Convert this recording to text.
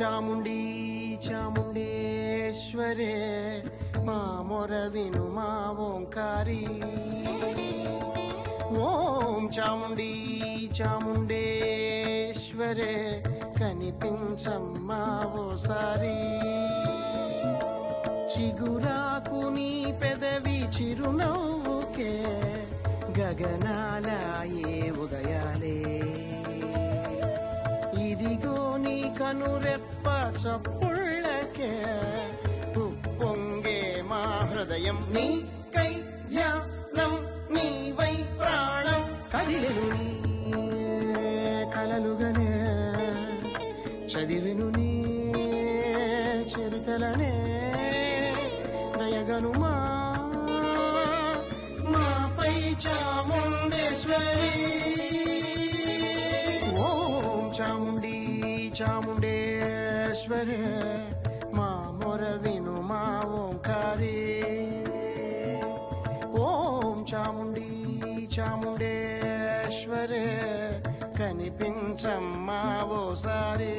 చాముండి చాముండేశ్వరే మా మొర విను మా ఓంకారి. ఓం చాముండి చాముండేశ్వరే కనిపించమ్మా ఓసారి. చిగురాకు నీ పెదవి చిరునవ్వుకే గగనాలాయే ఉదయం. కనురెప్ప చప్పుళ్ళకే ఉప్పొంగే మా హృదయం నీ కై ధ్యానం నీ వై ప్రాణం కదిలెను నీ కలలుగనే చదివిను నీ చరితలనే దయగను మా మాపై చాముండేశ్వరి ఓం చాముండీ చాముండేశ్వరి మా మొర విను మా ఓంకారి. ఓం చాముండి చాముండేశ్వరే కనిపించమ్మా ఓసారి.